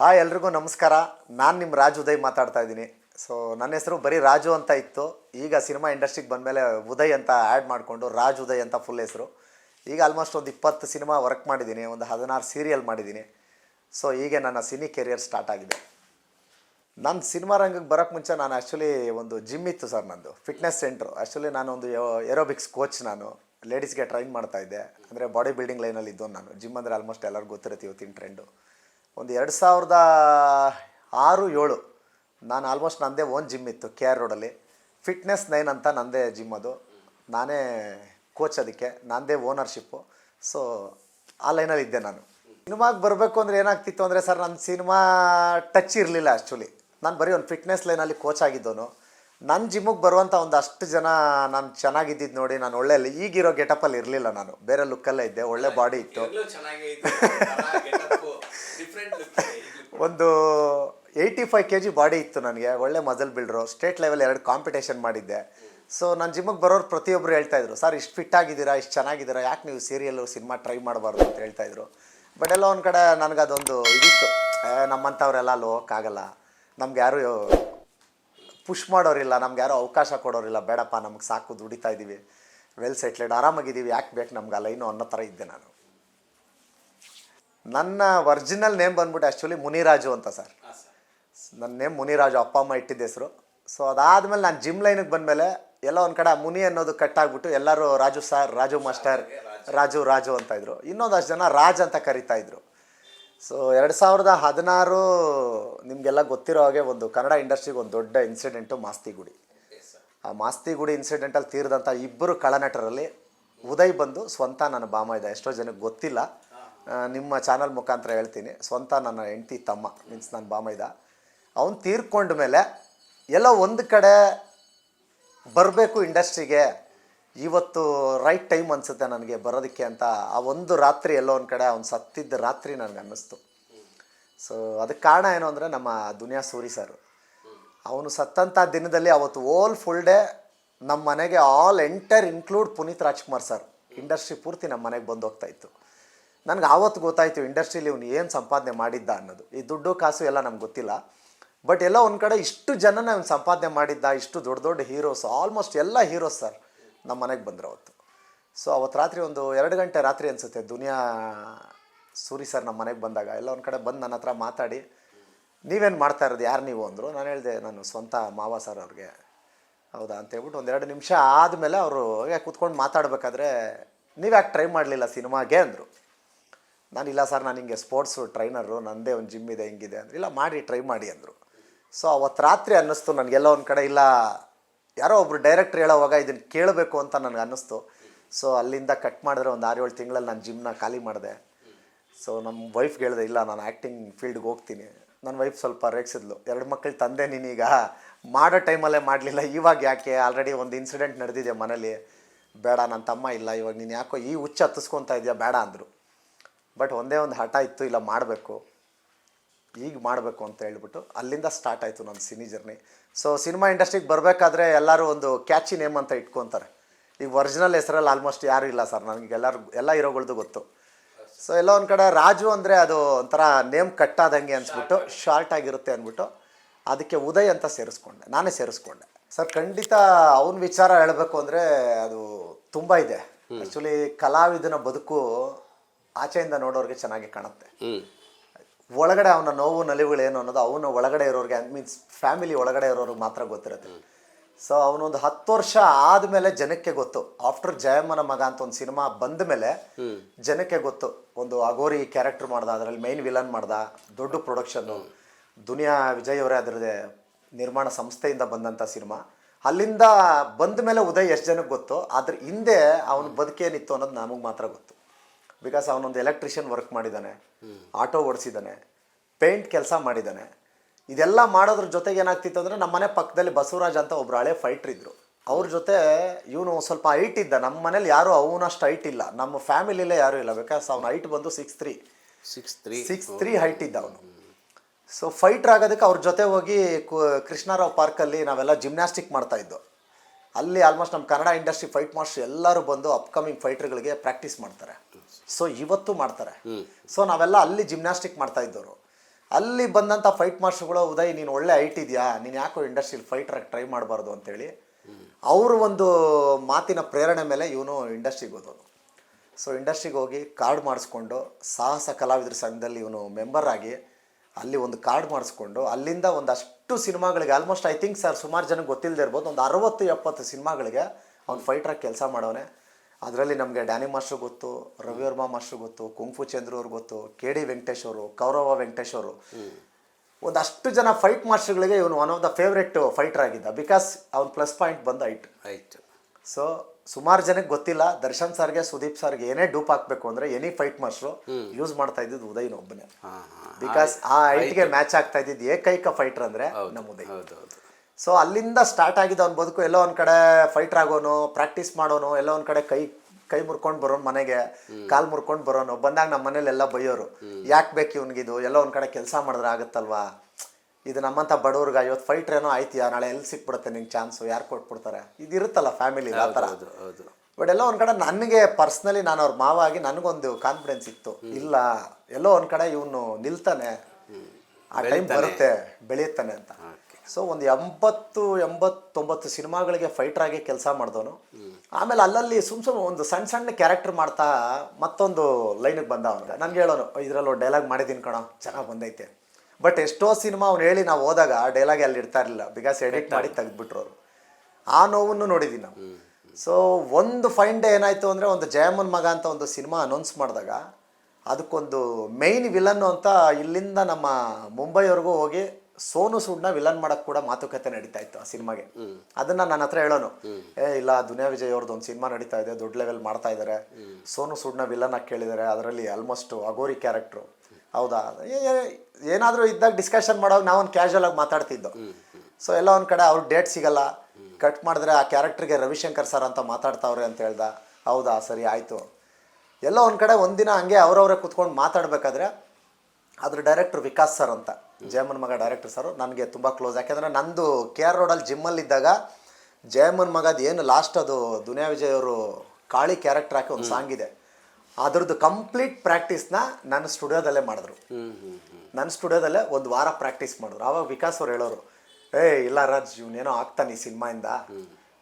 Hi ಎಲ್ರಿಗೂ ನಮಸ್ಕಾರ. ನಾನು ನಿಮ್ಮ ರಾಜ್ ಉದಯ್ ಮಾತಾಡ್ತಾ ಇದ್ದೀನಿ. ಸೊ ನನ್ನ ಹೆಸರು ಬರೀ ರಾಜು ಅಂತ ಇತ್ತು. ಈಗ ಸಿನಿಮಾ ಇಂಡಸ್ಟ್ರಿಗೆ ಬಂದಮೇಲೆ ಉದಯ್ ಅಂತ ಆ್ಯಡ್ ಮಾಡಿಕೊಂಡು ರಾಜ್ ಉದಯ್ ಅಂತ ಫುಲ್ ಹೆಸರು. ಈಗ ಆಲ್ಮೋಸ್ಟ್ ಒಂದು ಇಪ್ಪತ್ತು ಸಿನಿಮಾ ವರ್ಕ್ ಮಾಡಿದ್ದೀನಿ. ಒಂದು ಹದಿನಾರು ಸೀರಿಯಲ್ ಮಾಡಿದ್ದೀನಿ. ಸೊ ಹೀಗೆ ನನ್ನ ಸಿನಿ ಕೆರಿಯರ್ ಸ್ಟಾರ್ಟ್ ಆಗಿದೆ. ನನ್ನ ಸಿನಿಮಾ ರಂಗಕ್ಕೆ ಬರೋಕ್ಕೆ ಮುಂಚೆ ನಾನು ಆ್ಯಕ್ಚುಲಿ ಒಂದು ಜಿಮ್ ಇತ್ತು ಸರ್ ನಂದು. ಫಿಟ್ನೆಸ್ ಸೆಂಟ್ರು ಆ್ಯಕ್ಚುಲಿ ನಾನು ಒಂದು ಏರೋಬಿಕ್ಸ್ ಕೋಚ್ ನಾನು. ಲೇಡೀಸ್ಗೆ ಟ್ರೈನ್ ಮಾಡ್ತಾ ಇದ್ದೆ. ಅಂದರೆ ಬಾಡಿ ಬಿಲ್ಡಿಂಗ್ ಲೈನಲ್ಲಿ ಇದ್ದು ನಾನು. ಜಿಮ್ ಅಂದರೆ ಆಲ್ಮೋಸ್ಟ್ ಎಲ್ಲರಿಗೂ ಗೊತ್ತಿರುತ್ತೆ ಇವತ್ತಿನ ಟ್ರೆಂಡು ಒಂದು ಎರಡು ಸಾವಿರದ ಆರು ಏಳು ನಾನು ಆಲ್ಮೋಸ್ಟ್ ನಂದೇ ಓನ್ ಜಿಮ್ ಇತ್ತು ಕೆ ಆರ್ ರೋಡಲ್ಲಿ ಫಿಟ್ನೆಸ್ ನೈನ್ ಅಂತ ನಂದೇ ಜಿಮ್ ಅದು. ನಾನೇ ಕೋಚ್ ಅದಕ್ಕೆ ನಂದೇ ಓನರ್ಶಿಪ್ಪು ಸೊ ಆ ಲೈನಲ್ಲಿ ಇದ್ದೆ ನಾನು. ಸಿನಿಮಾಗೆ ಬರಬೇಕು ಅಂದರೆ ಏನಾಗ್ತಿತ್ತು ಅಂದರೆ ಸರ್ ನನ್ನ ಸಿನಿಮಾ ಟಚ್ ಇರಲಿಲ್ಲ ಆ್ಯಕ್ಚುಲಿ ನಾನು ಬರೀ ಒಂದು ಫಿಟ್ನೆಸ್ ಲೈನಲ್ಲಿ ಕೋಚ್ ಆಗಿದ್ದೋನು ನನ್ನ ಜಿಮ್ಮಿಗೆ ಬರುವಂಥ ಒಂದು ಅಷ್ಟು ಜನ ನಾನು ಚೆನ್ನಾಗಿದ್ದಿದ್ದು ನೋಡಿ ನಾನು ಒಳ್ಳೆ ಈಗಿರೋ ಗೆಟಪಲ್ಲಿ ಇರಲಿಲ್ಲ ನಾನು. ಬೇರೆ ಲುಕ್ಕಲ್ಲೇ ಇದ್ದೆ ಒಳ್ಳೆ ಬಾಡಿ ಇತ್ತು ಇವಾಗ್ಲೂ ಚೆನ್ನಾಗೇ ಇದೆ ಡಿಫ್ರೆಂಟ್ ಲುಕ್ ಒಂದು eighty five K G body ಇತ್ತು ನನಗೆ ಒಳ್ಳೆ ಮಜಲ್ ಬಿಲ್ಡ್ರು ಸ್ಟೇಟ್ ಲೆವೆಲ್ ಎರಡು ಕಾಂಪಿಟೇಷನ್ ಮಾಡಿದ್ದೆ. ಸೊ ನಾನು ಜಿಮ್ಮಿಗೆ ಬರೋರು ಪ್ರತಿಯೊಬ್ಬರು ಹೇಳ್ತಾ ಇದ್ರು ಸರ್ ಇಷ್ಟು ಫಿಟ್ ಆಗಿದ್ದೀರಾ ಇಷ್ಟು ಚೆನ್ನಾಗಿದ್ದೀರಾ ಯಾಕೆ ನೀವು ಸೀರಿಯಲ್ಲು ಸಿನಿಮಾ ಟ್ರೈ ಮಾಡಬಾರ್ದು? ಅಂತ ಹೇಳ್ತಾ ಇದ್ರು. ಬಟ್ ಎಲ್ಲ ಒಂದು ಕಡೆ ನನಗೆ ಅದೊಂದು ಇದಿತ್ತು. ನಮ್ಮಂಥವ್ರೆಲ್ಲ ಅಲ್ಲಿ ಹೋಗೋಕ್ಕಾಗಲ್ಲ ನಮ್ಗೆ ಯಾರು ಪುಷ್ ಮಾಡೋರಿಲ್ಲ ನಮ್ಗೆ ಯಾರು ಅವಕಾಶ ಕೊಡೋರಿಲ್ಲ. ಬೇಡಪ್ಪ ನಮ್ಗೆ ಸಾಕು ದುಡಿತಾ ಇದ್ದೀವಿ ವೆಲ್ ಸೆಟ್ಲೆಡ್ ಆರಾಮಾಗಿದ್ದೀವಿ. ಯಾಕೆ ಬೇಕು ನಮ್ಗೆ ಆ ಲೈನು ಅನ್ನೋ ಥರ ಇದ್ದೆ ನಾನು. ನನ್ನ ಒರಿಜಿನಲ್ ನೇಮ್ ಬಂದ್ಬಿಟ್ಟು ಆ್ಯಕ್ಚುಲಿ ಮುನಿರಾಜು ಅಂತ ಸರ್ ನನ್ನ ನೇಮ್ ಮುನಿರಾಜು ಅಪ್ಪ ಅಮ್ಮ ಇಟ್ಟಿದ್ದ ಹೆಸರು. ಸೊ ಅದಾದಮೇಲೆ ನಾನು ಜಿಮ್ ಲೈನಿಗೆ ಬಂದಮೇಲೆ ಎಲ್ಲ ಒಂದು ಕಡೆ ಆ ಮುನಿ ಅನ್ನೋದು ಕಟ್ ಆಗ್ಬಿಟ್ಟು ಎಲ್ಲರೂ ರಾಜು ಸರ್ ರಾಜು ಮಾಸ್ಟರ್ ರಾಜು. ರಾಜು ಅಂತ ಇದ್ರು. ಇನ್ನೊಂದಷ್ಟು ಜನ ರಾಜ್ ಅಂತ ಕರಿತಾ ಇದ್ರು. ಸೊ ಎರಡು ಸಾವಿರದ ಹದಿನಾರು ನಿಮಗೆಲ್ಲ ಗೊತ್ತಿರೋ ಹಾಗೆ ಒಂದು ಕನ್ನಡ ಇಂಡಸ್ಟ್ರಿಗೆ ಒಂದು ದೊಡ್ಡ ಇನ್ಸಿಡೆಂಟು ಮಾಸ್ತಿಗುಡಿ. ಆ ಮಾಸ್ತಿ ಮಾಸ್ತಿಗುಡಿ ಇನ್ಸಿಡೆಂಟಲ್ಲಿ ತೀರಿದಂಥ ಇಬ್ಬರು ಕಳನಟರಲ್ಲಿ ಉದಯ್ ಬಂದು ಸ್ವಂತ ನನ್ನ ಬಾಮ ಇದೆ. ಎಷ್ಟೋ ಜನಕ್ಕೆ ಗೊತ್ತಿಲ್ಲ. ನಿಮ್ಮ ಚಾನಲ್ ಮುಖಾಂತರ ಹೇಳ್ತೀನಿ. ಸ್ವಂತ ನನ್ನ ಹೆಂಡತಿ ತಮ್ಮ ಮೀನ್ಸ್ ನನ್ನ ಬಾಮೈದ ಅವನು ತೀರ್ಕೊಂಡ ಮೇಲೆ ಎಲ್ಲ ಒಂದು ಕಡೆ ಬರಬೇಕು ಇಂಡಸ್ಟ್ರಿಗೆ. ಇವತ್ತು ರೈಟ್ ಟೈಮ್ ಅನಿಸುತ್ತೆ ನನಗೆ ಬರೋದಕ್ಕೆ ಅಂತ. ಆ ಒಂದು ರಾತ್ರಿ ಎಲ್ಲೋ ಒಂದು ಕಡೆ ಅವ್ನು ಸತ್ತಿದ್ದ ರಾತ್ರಿ ನನಗೆ ಅನ್ನಿಸ್ತು. ಸೊ ಅದಕ್ಕೆ ಕಾರಣ ಏನು ಅಂದರೆ ನಮ್ಮ ದುನಿಯಾ ಸೂರಿ ಸರ್. ಅವನು ಸತ್ತಂಥ ದಿನದಲ್ಲಿ ಅವತ್ತು ಓಲ್ ಫುಲ್ ಡೇ ನಮ್ಮ ಮನೆಗೆ all enter include Puneeth Rajkumar sir. Industry ಪೂರ್ತಿ ನಮ್ಮ ಮನೆಗೆ ಬಂದು ಹೋಗ್ತಾ ಇತ್ತು. ನನಗೆ ಆವತ್ತು ಗೊತ್ತಾಯಿತು ಇಂಡಸ್ಟ್ರೀಲಿ ಇವನು ಏನು ಸಂಪಾದನೆ ಮಾಡಿದ್ದ ಅನ್ನೋದು. ಈ ದುಡ್ಡು, ಕಾಸು ಎಲ್ಲ ನಮ್ಗೆ ಗೊತ್ತಿಲ್ಲ. ಬಟ್ ಎಲ್ಲ ಒಂದು ಕಡೆ ಇಷ್ಟು ಜನನ ಅವ್ನು ಸಂಪಾದನೆ ಮಾಡಿದ್ದ, ಇಷ್ಟು ದೊಡ್ಡ ದೊಡ್ಡ ಹೀರೋಸ್ ಆಲ್ಮೋಸ್ಟ್ ಎಲ್ಲ ಹೀರೋಸ್ ಸರ್ ನಮ್ಮ ಮನೆಗೆ ಬಂದರು ಅವತ್ತು. ಸೊ ಅವತ್ತು ರಾತ್ರಿ ಒಂದು ಎರಡು ಗಂಟೆ ರಾತ್ರಿ ಅನಿಸುತ್ತೆ, ದುನಿಯಾ ಸೂರಿ ಸರ್ ನಮ್ಮ ಮನೆಗೆ ಬಂದಾಗ. ಎಲ್ಲ ಒಂದು ಕಡೆ ಬಂದು ನನ್ನ ಹತ್ರ ಮಾತಾಡಿ, ನೀವೇನು ಮಾಡ್ತಾ ಇರೋದು? ಯಾರು ನೀವು? ಅಂದರು. ನಾನು ಹೇಳಿದೆ, ನಾನು ಸ್ವಂತ ಮಾವ ಸರ್ ಅವ್ರಿಗೆ. ಹೌದಾ ಅಂತ ಹೇಳ್ಬಿಟ್ಟು ಒಂದೆರಡು ನಿಮಿಷ ಆದಮೇಲೆ ಅವರು ಕೂತ್ಕೊಂಡು ಮಾತಾಡಬೇಕಾದ್ರೆ ನೀವು ಯಾಕೆ ಟ್ರೈ ಮಾಡಲಿಲ್ಲ ಸಿನಿಮಾಗೆ? ಅಂದರು. ನಾನು ಇಲ್ಲ ಸರ್, ನಾನು ಹಿಂಗೆ ಸ್ಪೋರ್ಟ್ಸು ಟ್ರೈನರು ನನ್ನದೇ ಒಂದು ಜಿಮ್ ಇದೆ, ಹಿಂಗಿದೆ ಅಂದ್ರೆ. ಇಲ್ಲ, ಮಾಡಿ ಟ್ರೈ ಮಾಡಿ ಅಂದರು. ಸೊ ಅವತ್ತು ರಾತ್ರಿ ಅನ್ನಿಸ್ತು, ನನಗೆಲ್ಲ ಒಂದು ಕಡೆ, ಇಲ್ಲ, ಯಾರೋ ಒಬ್ರು ಡೈರೆಕ್ಟ್ರ್ ಹೇಳೋವಾಗ ಇದನ್ನು ಕೇಳಬೇಕು ಅಂತ ನನಗೆ ಅನ್ನಿಸ್ತು. ಸೊ ಅಲ್ಲಿಂದ ಕಟ್ ಮಾಡಿದ್ರೆ ಒಂದು ಆರು ಏಳು ತಿಂಗಳಲ್ಲಿ ನಾನು ಜಿಮ್ನ ಖಾಲಿ ಮಾಡಿದೆ. ಸೊ ನಮ್ಮ ವೈಫ್ಗೆ ಹೇಳಿದೆ, ಇಲ್ಲ, ನಾನು ಆ್ಯಕ್ಟಿಂಗ್ ಫೀಲ್ಡ್ಗೆ ಹೋಗ್ತೀನಿ. ನನ್ನ ವೈಫ್ ಸ್ವಲ್ಪ ರೇಗ್ಸಿದ್ಲು. ಎರಡು ಮಕ್ಕಳು ತಂದೆ ನೀನೀಗ. ಮಾಡೋ ಟೈಮಲ್ಲೇ ಮಾಡಲಿಲ್ಲ. ಇವಾಗ ಯಾಕೆ? ಆಲ್ರೆಡಿ ಒಂದು ಇನ್ಸಿಡೆಂಟ್ ನಡೆದಿದೆ ಮನೇಲಿ. ಬೇಡ ನನ್ನ ತಮ್ಮ ಇಲ್ಲ, ಇವಾಗ ನೀನು ಯಾಕೋ ಈ ಹುಚ್ಚ ಹತ್ತಿಸ್ಕೊತಾ ಇದೆಯಾ? ಬೇಡ ಅಂದರು. ಬಟ್ ಒಂದೇ ಒಂದು ಹಠ ಇತ್ತು ಇಲ್ಲ ಮಾಡಬೇಕು. ಈಗ ಮಾಡಬೇಕು ಅಂತ ಹೇಳ್ಬಿಟ್ಟು ಅಲ್ಲಿಂದ ಸ್ಟಾರ್ಟ್ ಆಯಿತು ನನ್ನ ಸಿನಿ ಜರ್ನಿ. ಸೊ ಸಿನಿಮಾ ಇಂಡಸ್ಟ್ರಿಗೆ ಬರಬೇಕಾದ್ರೆ ಎಲ್ಲರೂ ಒಂದು ಕ್ಯಾಚಿ ನೇಮ್ ಅಂತ ಇಟ್ಕೊತಾರೆ. ಈಗ ಒರಿಜಿನಲ್ ಹೆಸರಲ್ಲಿ ಆಲ್ಮೋಸ್ಟ್ ಯಾರೂ ಇಲ್ಲ ಸರ್ ನನಗೆ ಎಲ್ಲರೂ ಎಲ್ಲ ಹೀರೋಗಳ್ದು ಗೊತ್ತು. ಸೊ ಎಲ್ಲ ಒಂದು ಕಡೆ ರಾಜು ಅಂದರೆ ಅದು ಒಂಥರ ನೇಮ್ ಕಟ್ಟಾದಂಗೆ ಅನ್ಸ್ಬಿಟ್ಟು ಶಾರ್ಟ್ ಆಗಿರುತ್ತೆ ಅಂದ್ಬಿಟ್ಟು ಅದಕ್ಕೆ ಉದಯ್ ಅಂತ ಸೇರಿಸ್ಕೊಂಡೆ. ನಾನೇ ಸೇರಿಸ್ಕೊಂಡೆ. ಸರ್ ಖಂಡಿತ ಅವನ ವಿಚಾರ ಹೇಳಬೇಕು ಅಂದರೆ ಅದು ತುಂಬ ಇದೆ. ಆ್ಯಕ್ಚುಲಿ ಕಲಾವಿದನ ಬದುಕು ಆಚೆಯಿಂದ ನೋಡೋರಿಗೆ ಚೆನ್ನಾಗಿ ಕಾಣುತ್ತೆ. ಒಳಗಡೆ ಅವನ ನೋವು ನಲಿವುಗಳು ಏನು ಅನ್ನೋದು ಅವನ ಒಳಗಡೆ ಇರೋರಿಗೆ ಮೀನ್ಸ್ ಫ್ಯಾಮಿಲಿ ಒಳಗಡೆ ಇರೋರಿಗೆ ಮಾತ್ರ ಗೊತ್ತಿರುತ್ತೆ. ಸೊ ಅವನೊಂದು ಹತ್ತು ವರ್ಷ ಆದಮೇಲೆ ಜನಕ್ಕೆ ಗೊತ್ತು. ಆಫ್ಟರ್ ಜಯಮ್ಮನ ಮಗ ಅಂತ ಒಂದು ಸಿನಿಮಾ ಬಂದ ಮೇಲೆ ಜನಕ್ಕೆ ಗೊತ್ತು. ಒಂದು ಅಗೋರಿ ಕ್ಯಾರೆಕ್ಟರ್ ಮಾಡ್ದ ಅದರಲ್ಲಿ ಮೈನ್ ವಿಲನ್ ಮಾಡ್ದ ದೊಡ್ಡ ಪ್ರೊಡಕ್ಷನ್ನು ದುನಿಯಾ ವಿಜಯ್ ಅವರೇ ಅದರದೇ ನಿರ್ಮಾಣ ಸಂಸ್ಥೆಯಿಂದ ಬಂದಂಥ ಸಿನಿಮಾ. ಅಲ್ಲಿಂದ ಬಂದ ಮೇಲೆ ಉದಯ್ ಎಷ್ಟು ಜನಕ್ಕೆ ಗೊತ್ತು ಅದ್ರ ಹಿಂದೆ ಅವನ ಬದುಕೇನಿತ್ತು ಅನ್ನೋದು ನಮಗೆ ಮಾತ್ರ ಗೊತ್ತು. ಬಿಕಾಸ್ ಅವನೊಂದು ಎಲೆಕ್ಟ್ರಿಷಿಯನ್ ವರ್ಕ್ ಮಾಡಿದ್ದಾನೆ ಆಟೋ ಓಡಿಸಿದ್ದಾನೆ ಪೇಂಟ್ ಕೆಲಸ ಮಾಡಿದ್ದಾನೆ ಇದೆಲ್ಲ ಮಾಡೋದ್ರ ಜೊತೆಗೆ ಏನಾಗ್ತಿತ್ತು ಅಂದರೆ ನಮ್ಮ ಮನೆ ಪಕ್ಕದಲ್ಲಿ ಬಸವರಾಜ್ ಅಂತ ಒಬ್ರು ಹಳೆ ಫೈಟ್ರ್ ಇದ್ರು. ಅವ್ರ ಜೊತೆ ಇವನು ಸ್ವಲ್ಪ ಹೈಟ್ ಇದ್ದ. ನಮ್ಮ ಮನೇಲಿ ಯಾರು ಅವನಷ್ಟು ಹೈಟ್ ಇಲ್ಲ. ನಮ್ಮ ಫ್ಯಾಮಿಲಿಲೇ ಯಾರು ಇಲ್ಲ. ಬಿಕಾಸ್ ಅವ್ನ ಹೈಟ್ ಬಂದು six three six three six three height ಇದ್ದ ಅವನು. ಸೊ ಫೈಟ್ರ್ ಆಗೋದಕ್ಕೆ ಅವ್ರ ಜೊತೆ ಹೋಗಿ ಕೃಷ್ಣರಾವ್ ಪಾರ್ಕಲ್ಲಿ ನಾವೆಲ್ಲ ಜಿಮ್ನಾಸ್ಟಿಕ್ ಮಾಡ್ತಾ ಇದ್ದು. ಅಲ್ಲಿ ಆಲ್ಮೋಸ್ಟ್ ನಮ್ಮ ಕನ್ನಡ ಇಂಡಸ್ಟ್ರಿ ಫೈಟ್ ಮಾಸ್ಟರ್ ಎಲ್ಲರೂ ಬಂದು ಅಪ್ಕಮಿಂಗ್ ಫೈಟ್ರ್ಗಳಿಗೆ ಪ್ರಾಕ್ಟೀಸ್ ಮಾಡ್ತಾರೆ. ಸೊ ಇವತ್ತು ಮಾಡ್ತಾರೆ. ಸೊ ನಾವೆಲ್ಲ ಅಲ್ಲಿ ಜಿಮ್ನಾಸ್ಟಿಕ್ ಮಾಡ್ತಾ ಇದ್ದವರು ಅಲ್ಲಿ ಬಂದಂಥ ಫೈಟ್ ಮಾಸ್ಟರ್ಗಳು ಉದಯ್ ನೀನು ಒಳ್ಳೆ ಐಟ್ ಇದೆಯಾ? ನೀನು ಯಾಕೋ ಇಂಡಸ್ಟ್ರಿಯಲ್ಲಿ ಫೈಟ್ರಾಗಿ ಟ್ರೈ ಮಾಡಬಾರ್ದು ಅಂತೇಳಿ ಅವರು ಒಂದು ಮಾತಿನ ಪ್ರೇರಣೆ ಮೇಲೆ ಇವನು ಇಂಡಸ್ಟ್ರಿಗೆ ಹೋದವನು ಸೊ ಇಂಡಸ್ಟ್ರಿಗೆ ಹೋಗಿ ಕಾರ್ಡ್ ಮಾಡಿಸ್ಕೊಂಡು ಸಾಹಸ ಕಲಾವಿದರ ಸಂಘದಲ್ಲಿ ಇವನು ಮೆಂಬರ್ ಆಗಿ ಅಲ್ಲಿ ಒಂದು ಕಾರ್ಡ್ ಮಾಡಿಸ್ಕೊಂಡು ಅಲ್ಲಿಂದ ಒಂದಷ್ಟು ಸಿನಿಮಾಗಳಿಗೆ ಆಲ್ಮೋಸ್ಟ್ ಐ ಥಿಂಕ್ ಸರ್ ಸುಮಾರು ಜನಕ್ಕೆ ಗೊತ್ತಿಲ್ಲದೆ ಇರ್ಬೋದು ಒಂದು ಅರವತ್ತು ಎಪ್ಪತ್ತು ಸಿನಿಮಾಗಳಿಗೆ ಅವ್ನು ಫೈಟ್ರಾಗಿ ಕೆಲಸ ಮಾಡೋನೆ. ಅದರಲ್ಲಿ ನಮಗೆ ಡ್ಯಾನಿ ಮಾಸ್ಟ್ರು ಗೊತ್ತು ರವಿವರ್ಮ ಮಾಸ್ಟ್ರು ಗೊತ್ತು ಕುಂಫು ಚಂದ್ರ ಅವ್ರು ಗೊತ್ತು ಕೆ ಡಿ ವೆಂಕಟೇಶ್ ಅವರು ಕೌರವ ವೆಂಕಟೇಶ್ ಅವರು. ಒಂದಷ್ಟು ಜನ ಫೈಟ್ ಮಾಸ್ಟರ್ಗಳಿಗೆ ಇವನು one of the favourite fighter ಆಗಿದ್ದ ಬಿಕಾಸ್ ಅವ್ನ ಪ್ಲಸ್ ಪಾಯಿಂಟ್ ಬಂದ ಐಟ್ ರೈಟ್ ಸೊ ಸುಮಾರು ಜನಕ್ಕೆ ಗೊತ್ತಿಲ್ಲ ದರ್ಶನ್ ಸರ್ಗೆ ಸುದೀಪ್ ಸರ್ಗೆ ಏನೇ ಡೂಪ್ ಹಾಕ್ಬೇಕು ಅಂದ್ರೆ ಎನಿ ಫೈಟ್ ಮಾಸ್ಟ್ರು ಯೂಸ್ ಮಾಡ್ತಾ ಇದ್ದಿದ್ದು ಉದಯ್ನ ಒಬ್ಬನೇ. ಬಿಕಾಸ್ ಆ ಐಟ್ಗೆ ಮ್ಯಾಚ್ ಆಗ್ತಾ ಇದ್ದಿದ್ದು ಏಕೈಕ ಫೈಟರ್ ಅಂದ್ರೆ ನಮ್ಮ ಉದಯ್. ಹೌದು ಹೌದು. ಸೊ ಅಲ್ಲಿಂದ ಸ್ಟಾರ್ಟ್ ಆಗಿದ್ದ ಅವ್ನ ಬದುಕು ಎಲ್ಲೋ ಒಂದು ಕಡೆ ಫೈಟರ್ ಆಗೋನು ಪ್ರಾಕ್ಟೀಸ್ ಮಾಡೋನು ಎಲ್ಲೋ ಒಂದು ಕಡೆ ಕೈ ಕೈ ಮುರ್ಕೊಂಡು ಬರೋನು ಮನೆಗೆ ಕಾಲ್ ಮುರ್ಕೊಂಡು ಬರೋನು. ಬಂದಾಗ ನಮ್ಮ ಮನೇಲೆಲ್ಲ ಎಲ್ಲ ಬೈಯೋರು. ಯಾಕೆ ಬೇಕು ಇವ್ನಿಗಿದು ಎಲ್ಲೋ ಒಂದು ಕಡೆ ಕೆಲಸ ಮಾಡಿದ್ರೆ ಆಗುತ್ತಲ್ವಾ? ಇದು ನಮ್ಮಂಥ ಬಡವ್ರಿಗೆ ಇವತ್ತು ಫೈಟ್ರ್ ಏನೋ ಆಯ್ತೀಯಾ? ನಾಳೆ ಎಲ್ಲಿ ಸಿಕ್ಬಿಡುತ್ತೆ ನಿಂಗೆ ಚಾನ್ಸು ಯಾರು ಕೊಟ್ಬಿಡ್ತಾರೆ ಇದು ಇರುತ್ತಲ್ಲ ಫ್ಯಾಮಿಲಿ ಆ ಥರ. ಬಟ್ ಎಲ್ಲೋ ಒಂದು ಕಡೆ ನನಗೆ ಪರ್ಸ್ನಲಿ ನಾನು ಅವ್ರ ಮಾವ ಆಗಿ ನನಗೊಂದು ಕಾನ್ಫಿಡೆನ್ಸ್ ಇತ್ತು. ಇಲ್ಲ ಎಲ್ಲೋ ಒಂದು ಕಡೆ ಇವನು ನಿಲ್ತಾನೆ. ಆ ಟೈಮ್ ಬರುತ್ತೆ ಬೆಳೆಯುತ್ತಾನೆ ಅಂತ. ಸೊ ಒಂದು ಎಂಬತ್ತು ಎಂಬತ್ತೊಂಬತ್ತು ಸಿನಿಮಾಗಳಿಗೆ ಫೈಟರ್ ಆಗಿ ಕೆಲಸ ಮಾಡಿದವನು. ಆಮೇಲೆ ಅಲ್ಲಲ್ಲಿ ಸುಮ್ ಸುಮ್ ಒಂದು ಸಣ್ಣ ಸಣ್ಣ ಕ್ಯಾರೆಕ್ಟರ್ ಮಾಡ್ತಾ ಮತ್ತೊಂದು ಲೈನಿಗೆ ಬಂದ ಅವನು ನನ್ಗೆ ಹೇಳೋನು ಇದರಲ್ಲಿ ಡೈಲಾಗ್ ಮಾಡಿದ್ದೀನಿ ಕಣೋ ಚೆನ್ನಾಗಿ ಬಂದೈತೆ. ಬಟ್ ಎಷ್ಟೋ ಸಿನಿಮಾ ಅವ್ನು ಹೇಳಿ ನಾವು ಹೋದಾಗ ಆ ಡೈಲಾಗ್ ಅಲ್ಲಿ ಇರ್ತಾ ಇರಲಿಲ್ಲ. ಬಿಕಾಸ್ ಎಡಿಟ್ ಮಾಡಿ ತೆಗೆದ್ಬಿಟ್ರು ಅವರು. ಆ ನೋವನ್ನು ನೋಡಿದ್ದೀವಿ ನಾವು. ಸೊ ಒಂದು ಫೈನ್ ಡೇ ಏನಾಯಿತು ಅಂದರೆ ಒಂದು ಜಯಮನ್ ಮಗ ಅಂತ ಒಂದು ಸಿನಿಮಾ ಅನೌನ್ಸ್ ಮಾಡಿದಾಗ ಅದಕ್ಕೊಂದು ಮೇಯ್ನ್ ವಿಲನ್ನು ಅಂತ ಇಲ್ಲಿಂದ ನಮ್ಮ ಮುಂಬೈವರೆಗೂ ಹೋಗಿ ಸೋನು ಸೂಡ್ನ ವಿಲನ್ ಮಾಡಕ್ ಕೂಡ ಮಾತುಕತೆ ನಡೀತಾ ಇತ್ತು ಆ ಸಿನಿಮಾಗೆ. ಅದನ್ನ ನನ್ನ ಹತ್ರ ಹೇಳೋನು. ಏ ಇಲ್ಲ ದುನಿಯಾ ವಿಜಯ್ ಅವ್ರದ್ದು ಒಂದು ಸಿನಿಮಾ ನಡೀತಾ ಇದೆ ದೊಡ್ಡ ಲೆವೆಲ್ ಮಾಡ್ತಾ ಇದ್ದಾರೆ ಸೋನು ಸೂಡ್ನ ವಿಲನ್ ಆಗಿ ಕೇಳಿದಾರೆ ಅದರಲ್ಲಿ ಆಲ್ಮೋಸ್ಟ್ ಅಗೋರಿ ಕ್ಯಾರೆಕ್ಟ್ರು ಹೌದಾ? ಏನಾದರೂ ಇದ್ದಾಗ ಡಿಸ್ಕಷನ್ ಮಾಡೋವಾಗ ನಾವೊಂದು ಕ್ಯಾಶುವಲ್ ಆಗಿ ಮಾತಾಡ್ತಿದ್ದೋ. ಸೊ ಎಲ್ಲ ಒಂದು ಕಡೆ ಅವ್ರ ಡೇಟ್ ಸಿಗಲ್ಲ. ಕಟ್ ಮಾಡಿದ್ರೆ ಆ ಕ್ಯಾರೆಕ್ಟರ್ಗೆ ರವಿಶಂಕರ್ ಸರ್ ಅಂತ ಮಾತಾಡ್ತಾವ್ರೆ ಅಂತ ಹೇಳ್ದ. ಹೌದಾ? ಸರಿ ಆಯಿತು. ಎಲ್ಲ ಒಂದು ಕಡೆ ಒಂದಿನ ಹಂಗೆ ಅವ್ರವ್ರೆ ಕುತ್ಕೊಂಡು ಮಾತಾಡಬೇಕಾದ್ರೆ ಅದ್ರ ಡೈರೆಕ್ಟರ್ ವಿಕಾಸ್ ಸರ್ ಅಂತ. ಜಯಮನ್ ಮಗ ಡೈರೆಕ್ಟರ್ ಸರ್ ನನಗೆ ತುಂಬ ಕ್ಲೋಸ್ ಯಾಕೆಂದ್ರೆ ನಂದು ಕೆ ಆರ್ ರೋಡಲ್ಲಿ ಜಿಮ್ಮಲ್ಲಿ ಇದ್ದಾಗ ಜಯಮನ್ ಮಗದ ಏನು ಲಾಸ್ಟ್ ಅದು ದುನಿಯಾ ವಿಜಯ್ ಅವರು ಕಾಳಿ ಕ್ಯಾರೆಕ್ಟರ್ ಹಾಕಿ ಒಂದು ಸಾಂಗ್ ಇದೆ. ಅದ್ರದ್ದು ಕಂಪ್ಲೀಟ್ ಪ್ರಾಕ್ಟೀಸ್ನ ನನ್ನ ಸ್ಟುಡಿಯೋದಲ್ಲೇ ಮಾಡಿದ್ರು. ನನ್ನ ಸ್ಟುಡಿಯೋದಲ್ಲೇ ಒಂದು ವಾರ ಪ್ರಾಕ್ಟೀಸ್ ಮಾಡಿದ್ರು. ಆವಾಗ ವಿಕಾಸ್ ಅವ್ರು ಹೇಳೋರು ಏ ಇಲ್ಲ ರಾಜ್ ಇವನೇನೋ ಆಗ್ತಾನೆ ಈ ಸಿನಿಮಾಯಿಂದ.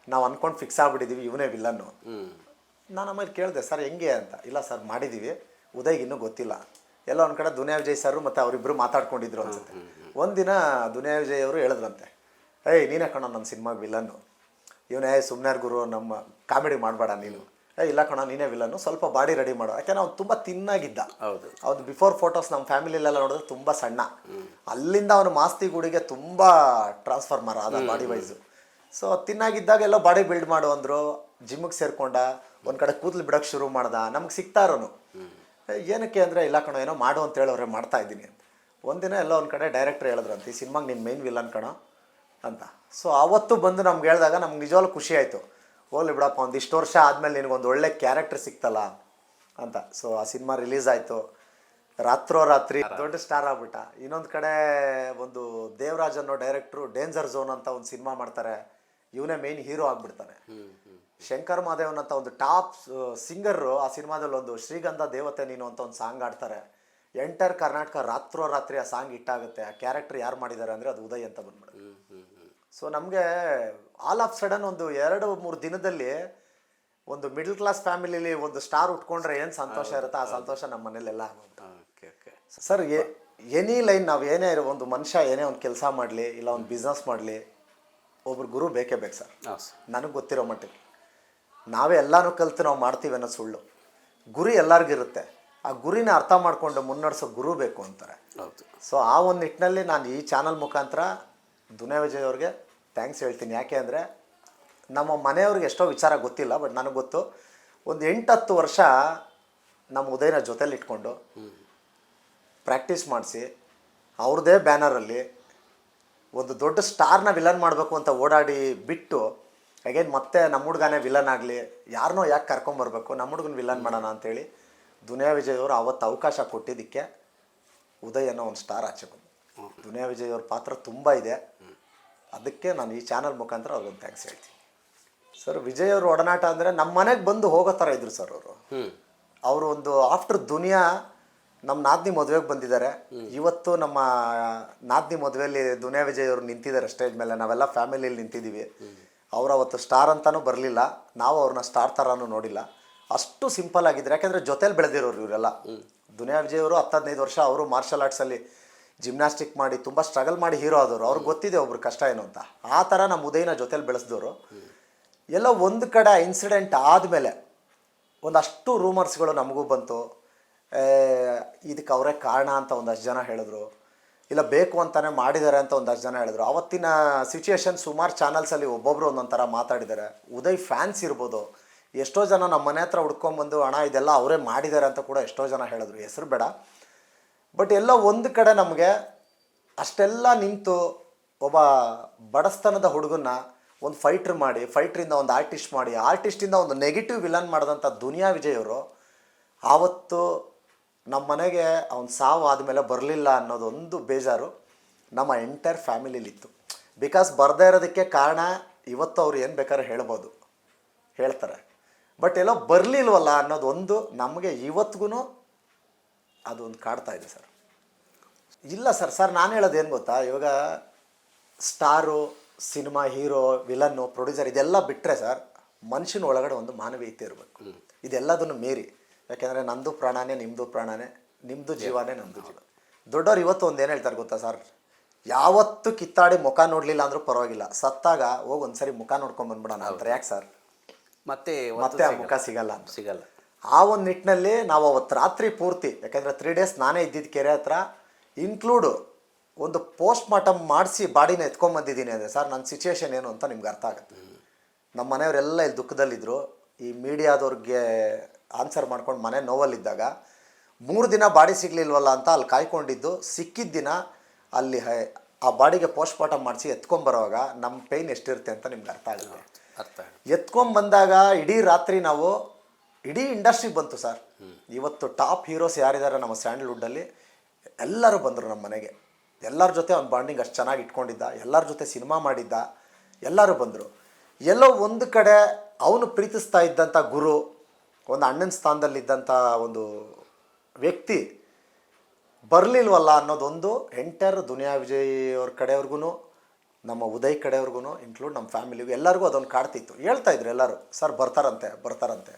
ನಾವು ಅಂದ್ಕೊಂಡು ಫಿಕ್ಸ್ ಆಗ್ಬಿಟ್ಟಿದ್ದೀವಿ ಇವನೇ ವಿಲ್ಲನ್ನು ನಾನು ಆಮೇಲೆ ಕೇಳಿದೆ ಸರ್ ಹೆಂಗೆ ಅಂತ? ಇಲ್ಲ ಸರ್ ಮಾಡಿದ್ದೀವಿ ಉದಯ್ಗೆ ಇನ್ನೂ ಗೊತ್ತಿಲ್ಲ. ಎಲ್ಲ ಒಂದು ಕಡೆ ದುನಿಯಾ ವಿಜಯ್ ಸರ್ ಮತ್ತು ಅವರಿಬ್ಬರು ಮಾತಾಡ್ಕೊಂಡಿದ್ರು ಅನ್ಸುತ್ತೆ. ಒಂದಿನ ದುನಿಯಾ ವಿಜಯ್ ಅವರು ಹೇಳಿದ್ರಂತೆ ಏಯ್ ನೀನೇ ಕಣೋ ನನ್ನ ಸಿನಿಮಾಗೆ ವಿಲನ್ನು ಇವನೇ ಸುಮ್ನಾರ್ ಗುರು ನಮ್ಮ ಕಾಮಿಡಿ ಮಾಡಬೇಡ ನೀನು. ಏಯ್ ಇಲ್ಲ ಕಣೋ ನೀನೇ ವಿಲನ್ನು ಸ್ವಲ್ಪ ಬಾಡಿ ರೆಡಿ ಮಾಡು. ಯಾಕೆಂದ್ರೆ ಅವ್ನು ತುಂಬ ತಿನ್ನಾಗಿದ್ದ. ಹೌದು. ಅವ್ನು ಬಿಫೋರ್ ಫೋಟೋಸ್ ನಮ್ಮ ಫ್ಯಾಮಿಲಿಲೆಲ್ಲ ನೋಡಿದ್ರೆ ತುಂಬ ಸಣ್ಣ. ಅಲ್ಲಿಂದ ಅವನು ಮಾಸ್ತಿ ಗುಡಿಗೆ ತುಂಬ ಟ್ರಾನ್ಸ್ಫರ್ಮರ್ ಆದ ಬಾಡಿ ವೈಸು ಸೊ ತಿನ್ನಾಗಿದ್ದಾಗ ಎಲ್ಲೋ ಬಾಡಿ ಬಿಲ್ಡ್ ಮಾಡು ಅಂದರು ಜಿಮ್ಮಿಗೆ ಸೇರ್ಕೊಂಡ ಒಂದು ಕಡೆ ಕೂದಲು ಬಿಡೋಕೆ ಶುರು ಮಾಡ್ದ ನಮ್ಗೆ ಸಿಗ್ತಾ ಇರೋನು. ಏ, ಏನಕ್ಕೆ ಅಂದರೆ, ಇಲ್ಲ ಕಣೋ, ಏನೋ ಮಾಡು ಅಂತ ಹೇಳೋರೆ ಮಾಡ್ತಾ ಇದ್ದೀನಿ ಅಂತ. ಒಂದಿನ ಎಲ್ಲ ಒಂದು ಕಡೆ ಡೈರೆಕ್ಟ್ರ್ ಹೇಳಿದ್ರಂತೆ, ಈ ಸಿನಿಮಾಗೆ ನಿನ್ನ ಮೈನ್ ವಿಲನ್ ಕಣೋ ಅಂತ. ಸೊ ಅವತ್ತು ಬಂದು ನಮ್ಗೆ ಹೇಳಿದಾಗ ನಮ್ಗೆ ನಿಜವಾಗ್ಲೂ ಖುಷಿ ಆಯಿತು. ಹೋಗ್ಲಿ ಬಿಡಪ್ಪ, ಒಂದು ಇಷ್ಟು ವರ್ಷ ಆದಮೇಲೆ ನಿನಗೊಂದು ಒಳ್ಳೆ ಕ್ಯಾರೆಕ್ಟರ್ ಸಿಕ್ತಲ್ಲ ಅಂತ. ಸೊ ಆ ಸಿನಿಮಾ ರಿಲೀಸ್ ಆಯಿತು. ರಾತ್ರೋ ರಾತ್ರಿ ದೊಡ್ಡ ಸ್ಟಾರ್ ಆಗ್ಬಿಟ್ಟ. ಇನ್ನೊಂದು ಕಡೆ ಒಂದು ದೇವರಾಜ್ ಅನ್ನೋ ಡೈರೆಕ್ಟ್ರು ಡೇಂಜರ್ ಝೋನ್ ಅಂತ ಒಂದು ಸಿನಿಮಾ ಮಾಡ್ತಾರೆ. ಇವನೇ ಮೇನ್ ಹೀರೋ ಆಗ್ಬಿಡ್ತಾನೆ ಶಂಕರ್ ಮಹಾದೇವನ್ ಅಂತ ಒಂದು ಟಾಪ್ ಸಿಂಗರು ಆ ಸಿನಿಮಾದಲ್ಲಿ ಒಂದು ಶ್ರೀಗಂಧ ದೇವತೆ ನೀನು ಅಂತ ಒಂದು ಸಾಂಗ್ ಆಡ್ತಾರೆ ಎಂಟರ್ ಕರ್ನಾಟಕ ರಾತ್ರೋ ರಾತ್ರಿ ಆ ಸಾಂಗ್ ಇಟ್ಟಾಗುತ್ತೆ ಆ ಕ್ಯಾರೆಕ್ಟರ್ ಯಾರು ಮಾಡಿದ್ದಾರೆ ಅಂದರೆ ಅದು ಉದಯ್ ಅಂತ ಹ್ಮ್ ಸೊ ನಮಗೆ ಆಲ್ ಆಫ್ ಸಡನ್ ಒಂದು ಎರಡು ಮೂರು ದಿನದಲ್ಲಿ ಒಂದು ಮಿಡಲ್ ಕ್ಲಾಸ್ ಫ್ಯಾಮಿಲಿಲಿ ಒಂದು ಸ್ಟಾರ್ ಉಟ್ಕೊಂಡ್ರೆ ಏನು ಸಂತೋಷ ಇರುತ್ತೆ? ಆ ಸಂತೋಷ ನಮ್ಮ ಮನೇಲೆಲ್ಲ okay okay. Sir any line ನಾವು ಏನೇ ಇರೋ ಒಂದು ಮನುಷ್ಯ ಏನೇ ಒಂದು ಕೆಲಸ ಮಾಡಲಿ ಇಲ್ಲ ಒಂದು ಬಿಸ್ನೆಸ್ ಮಾಡಲಿ ಒಬ್ರು ಗುರು ಬೇಕೇ ಬೇಕು ಸರ್. ನನಗೆ ಗೊತ್ತಿರೋ ಮಟ್ಟಿಗೆ. ನಾವೇ ಎಲ್ಲನೂ ಕಲಿತು ನಾವು ಮಾಡ್ತೀವಿ ಅನ್ನೋ ಸುಳ್ಳು. ಗುರಿ ಎಲ್ಲರಿಗಿರುತ್ತೆ. ಆ ಗುರಿನ ಅರ್ಥ ಮಾಡಿಕೊಂಡು ಮುನ್ನಡೆಸೋ ಗುರು ಬೇಕು ಅಂತಾರೆ. ಸೊ ಆ ಒಂದು ನಿಟ್ಟಿನಲ್ಲಿ ನಾನು ಈ ಚಾನಲ್ ಮುಖಾಂತರ ದುನಿಯಾ ವಿಜಯ್ ಅವ್ರಿಗೆ ಥ್ಯಾಂಕ್ಸ್ ಹೇಳ್ತೀನಿ. ಯಾಕೆ ಅಂದರೆ ನಮ್ಮ ಮನೆಯವ್ರಿಗೆ ಎಷ್ಟೋ ವಿಚಾರ ಗೊತ್ತಿಲ್ಲ ಬಟ್ ನನಗೆ ಗೊತ್ತು. ಒಂದು ಎಂಟತ್ತು ವರ್ಷ ನಮ್ಮ ಉದಯನ ಜೊತೇಲಿ ಇಟ್ಕೊಂಡು ಪ್ರಾಕ್ಟೀಸ್ ಮಾಡಿಸಿ ಅವ್ರದ್ದೇ ಬ್ಯಾನರಲ್ಲಿ ಒಂದು ದೊಡ್ಡ ಸ್ಟಾರ್ನ ವಿಲನ್ ಮಾಡಬೇಕು ಅಂತ ಓಡಾಡಿ ಬಿಟ್ಟು ಅಗೇನ್ ಮತ್ತೆ ನಮ್ಮ ಹುಡುಗನೇ ವಿಲನ್ ಆಗಲಿ ಯಾರನ್ನೋ ಯಾಕೆ ಕರ್ಕೊಂಬರ್ಬೇಕು ನಮ್ಮ ಹುಡುಗನ ವಿಲನ್ ಮಾಡೋಣ ಅಂತೇಳಿ ದುನಿಯಾ ವಿಜಯ್ ಅವರು ಅವತ್ತು ಅವಕಾಶ ಕೊಟ್ಟಿದ್ದಕ್ಕೆ ಉದಯ್ ಅನ್ನೋ ಒಂದು ಸ್ಟಾರ್ ಆಚೆ ಬಂದು ದುನಿಯಾ ವಿಜಯ್ ಅವ್ರ ಪಾತ್ರ ತುಂಬ ಇದೆ. ಅದಕ್ಕೆ ನಾನು ಈ ಚಾನಲ್ ಮುಖಾಂತರ ಅವ್ರಿಗೊಂದು ಥ್ಯಾಂಕ್ಸ್ ಹೇಳ್ತೀನಿ. ಸರ್ ವಿಜಯ್ ಅವರು ಒಡನಾಟ ಅಂದರೆ ನಮ್ಮ ಮನೆಗೆ ಬಂದು ಹೋಗೋ ಥರ ಇದ್ರು ಸರ್ ಅವರು. ಅವರು ಒಂದು ಆಫ್ಟರ್ ದುನಿಯಾ ನಮ್ಮ ನಾದ್ನಿ ಮದುವೆಗೆ ಬಂದಿದ್ದಾರೆ. ಇವತ್ತು ನಮ್ಮ ನಾದ್ನಿ ಮದುವೆಯಲ್ಲಿ ದುನಿಯಾ ವಿಜಯ್ ಅವರು ನಿಂತಿದ್ದಾರೆ ಸ್ಟೇಜ್ ಮೇಲೆ. ನಾವೆಲ್ಲ ಫ್ಯಾಮಿಲಿಯಲ್ಲಿ ನಿಂತಿದ್ದೀವಿ. ಅವ್ರು ಅವತ್ತು ಸ್ಟಾರ್ ಅಂತಲೂ ಬರಲಿಲ್ಲ, ನಾವು ಅವ್ರನ್ನ ಸ್ಟಾರ್ ಥರನೂ ನೋಡಿಲ್ಲ. ಅಷ್ಟು ಸಿಂಪಲ್ ಆಗಿದ್ರು. ಯಾಕೆಂದರೆ ಜೊತೆಲಿ ಬೆಳೆದಿರೋರು ಇವರೆಲ್ಲ. ದುನಿಯಾ ವಿಜಯ್ ಅವರು ಹತ್ತು ಹದಿನೈದು ವರ್ಷ ಅವರು ಮಾರ್ಷಲ್ ಆರ್ಟ್ಸಲ್ಲಿ ಜಿಮ್ನಾಸ್ಟಿಕ್ ಮಾಡಿ ತುಂಬ ಸ್ಟ್ರಗಲ್ ಮಾಡಿ ಹೀರೋ ಆದವರು. ಅವ್ರಿಗೆ ಗೊತ್ತಿದೆ ಒಬ್ರು ಕಷ್ಟ ಏನು ಅಂತ. ಆ ಥರ ನಮ್ಮ ಉದಯನ ಜೊತೆಲಿ ಬೆಳೆಸಿದವರು. ಎಲ್ಲ ಒಂದು ಕಡೆ ಇನ್ಸಿಡೆಂಟ್ ಆದಮೇಲೆ ಒಂದಷ್ಟು ರೂಮರ್ಸ್ಗಳು ನಮಗೂ ಬಂತು. ಇದಕ್ಕೆ ಅವರೇ ಕಾರಣ ಅಂತ ಒಂದಷ್ಟು ಜನ ಹೇಳಿದ್ರು. ಇಲ್ಲ, ಬೇಕು ಅಂತಾನೆ ಮಾಡಿದ್ದಾರೆ ಅಂತ ಒಂದಷ್ಟು ಜನ ಹೇಳಿದ್ರು. ಅವತ್ತಿನ ಸಿಚುಯೇಷನ್ ಸುಮಾರು ಚಾನಲ್ಸಲ್ಲಿ ಒಬ್ಬೊಬ್ರು ಒಂದೊಂದು ಥರ ಮಾತಾಡಿದ್ದಾರೆ. ಉದಯ್ ಫ್ಯಾನ್ಸ್ ಇರ್ಬೋದು. ಎಷ್ಟೋ ಜನ ನಮ್ಮ ಮನೆ ಹತ್ರ ಹುಡ್ಕೊಂಬಂದು ಹಣ ಇದೆಲ್ಲ ಅವರೇ ಮಾಡಿದ್ದಾರೆ ಅಂತ ಕೂಡ ಎಷ್ಟೋ ಜನ ಹೇಳಿದ್ರು. ಹೆಸರು ಬೇಡ. ಬಟ್ ಎಲ್ಲ ಒಂದು ಕಡೆ ನಮಗೆ ಅಷ್ಟೆಲ್ಲ ನಿಂತು ಒಬ್ಬ ಬಡಸ್ತನದ ಹುಡುಗನ್ನ ಒಂದು ಫೈಟ್ರ್ ಮಾಡಿ ಫೈಟ್ರಿಂದ ಒಂದು ಆರ್ಟಿಸ್ಟ್ ಮಾಡಿ ಆರ್ಟಿಸ್ಟಿಂದ ಒಂದು ನೆಗೆಟಿವ್ ವಿಲನ್ ಮಾಡಿದಂಥ ದುನಿಯಾ ವಿಜಯ್ ಅವರು ಆವತ್ತು ನಮ್ಮ ಮನೆಗೆ ಅವ್ನು ಸಾವು ಆದಮೇಲೆ ಬರಲಿಲ್ಲ ಅನ್ನೋದೊಂದು ಬೇಜಾರು ನಮ್ಮ ಎಂಟೈರ್ ಫ್ಯಾಮಿಲಿಲಿತ್ತು. ಬಿಕಾಸ್ ಬರದೇ ಇರೋದಕ್ಕೆ ಕಾರಣ ಇವತ್ತು ಅವ್ರು ಏನು ಬೇಕಾದ್ರೆ ಹೇಳ್ಬೋದು. ಹೇಳ್ತಾರೆ. ಬಟ್ ಎಲ್ಲೋ ಬರಲಿಲ್ವಲ್ಲ ಅನ್ನೋದೊಂದು ನಮಗೆ ಇವತ್ತಿಗೂ ಅದೊಂದು ಕಾಡ್ತಾ ಇದೆ ಸರ್. ಇಲ್ಲ ಸರ್ ಸರ್ ನಾನು ಹೇಳೋದು ಏನು ಗೊತ್ತಾ? ಇವಾಗ star cinema hero villain producer ಇದೆಲ್ಲ ಬಿಟ್ಟರೆ ಸರ್ ಮನುಷ್ಯನ ಒಳಗಡೆ ಒಂದು ಮಾನವೀಯತೆ ಇರಬೇಕು. ಇದೆಲ್ಲದನ್ನು ಮೀರಿ. ಯಾಕೆಂದರೆ ನಂದು ಪ್ರಾಣನೇ ನಿಮ್ಮದು ಪ್ರಾಣನೇ ನಿಮ್ಮದು ಜೀವನೇ ನಮ್ಮದು ಜೀವ. ದೊಡ್ಡವ್ರು ಇವತ್ತು ಒಂದು ಏನು ಹೇಳ್ತಾರೆ ಗೊತ್ತಾ ಸರ್? ಯಾವತ್ತು ಕಿತ್ತಾಡಿ ಮುಖ ನೋಡಲಿಲ್ಲ ಅಂದರೂ ಪರವಾಗಿಲ್ಲ. ಸತ್ತಾಗ ಹೋಗಿ ಒಂದ್ಸರಿ ಮುಖ ನೋಡ್ಕೊಂಡು ಬಂದ್ಬಿಡೋಣ ಅಂತಾರೆ ಯಾಕೆ ಸರ್? ಮತ್ತೆ ಮತ್ತೆ ಆ ಮುಖ ಸಿಗಲ್ಲ ಸಿಗಲ್ಲ. ಆ ಒಂದು ನಿಟ್ಟಿನಲ್ಲಿ ನಾವು ಅವತ್ತು ರಾತ್ರಿ ಪೂರ್ತಿ ಯಾಕಂದರೆ ತ್ರೀ ಡೇಸ್ ನಾನೇ ಇದ್ದಿದ್ದು ಕೆರೆ ಹತ್ರ ಇನ್ಕ್ಲೂಡು ಒಂದು ಪೋಸ್ಟ್ ಮಾರ್ಟಮ್ ಮಾಡಿಸಿ ಬಾಡಿನ ಎತ್ಕೊಂಬಂದಿದ್ದೀನಿ ಅಂದರೆ ಸರ್ ನನ್ನ ಸಿಚುವೇಶನ್ ಏನು ಅಂತ ನಿಮ್ಗೆ ಅರ್ಥ ಆಗುತ್ತೆ. ನಮ್ಮ ಮನೆಯವರೆಲ್ಲ ಇಲ್ಲಿ ದುಃಖದಲ್ಲಿದ್ದರು ಈ ಮೀಡಿಯಾದವ್ರಿಗೆ ಆನ್ಸರ್ ಮಾಡ್ಕೊಂಡು ಮನೆ ನೋವಲ್ಲಿದ್ದಾಗ ಮೂರು ದಿನ ಬಾಡಿ ಸಿಗಲಿಲ್ವಲ್ಲ ಅಂತ ಅಲ್ಲಿ ಕಾಯ್ಕೊಂಡಿದ್ದು ಸಿಕ್ಕಿದ ದಿನ ಅಲ್ಲಿ ಹೈ- ಆ ಬಾಡಿಗೆ ಪೋಸ್ಟ್ಮಾರ್ಟಮ್ ಮಾಡಿಸಿ ಎತ್ಕೊಂಬರೋವಾಗ ನಮ್ಮ ಪೈನ್ ಎಷ್ಟಿರುತ್ತೆ ಅಂತ ನಿಮ್ಗೆ ಅರ್ಥ ಆಗುತ್ತೆ. ಅರ್ಥ ಎತ್ಕೊಂಡ್ ಬಂದಾಗ ಇಡೀ ರಾತ್ರಿ ನಾವು ಇಡೀ ಇಂಡಸ್ಟ್ರಿ ಬಂತು ಸರ್. ಇವತ್ತು ಟಾಪ್ ಹೀರೋಸ್ ಯಾರಿದ್ದಾರೆ ನಮ್ಮ ಸ್ಯಾಂಡಲ್ವುಡ್ಡಲ್ಲಿ ಎಲ್ಲರೂ ಬಂದರು ನಮ್ಮ ಮನೆಗೆ. ಎಲ್ಲರ ಜೊತೆ ಅವ್ನ ಬಾಂಡಿಂಗ್ ಅಷ್ಟು ಚೆನ್ನಾಗಿ ಇಟ್ಕೊಂಡಿದ್ದ ಎಲ್ಲರ ಜೊತೆ ಸಿನಿಮಾ ಮಾಡಿದ್ದ ಎಲ್ಲರೂ ಬಂದರು. ಎಲ್ಲೋ ಒಂದು ಕಡೆ ಅವನು ಪ್ರೀತಿಸ್ತಾ ಇದ್ದಂಥ ಗುರು ಒಂದು ಅಣ್ಣನ ಸ್ಥಾನದಲ್ಲಿದ್ದಂಥ ಒಂದು ವ್ಯಕ್ತಿ ಬರಲಿಲ್ವಲ್ಲ ಅನ್ನೋದೊಂದು ಎಂಟರ್ ದುನಿಯಾ ವಿಜಯ್ ಅವ್ರ ಕಡೆಯವ್ರಿಗೂ ನಮ್ಮ ಉದಯ್ ಕಡೆಯವ್ರಿಗೂ ಇನ್ಕ್ಲೂಡ್ ನಮ್ಮ ಫ್ಯಾಮಿಲಿಗೂ ಎಲ್ಲರಿಗೂ ಅದೊಂದು ಕಾಡ್ತಿತ್ತು. ಹೇಳ್ತಾ ಇದ್ರು ಎಲ್ಲರೂ, ಸರ್, ಬರ್ತಾರಂತೆ ಬರ್ತಾರಂತೆ.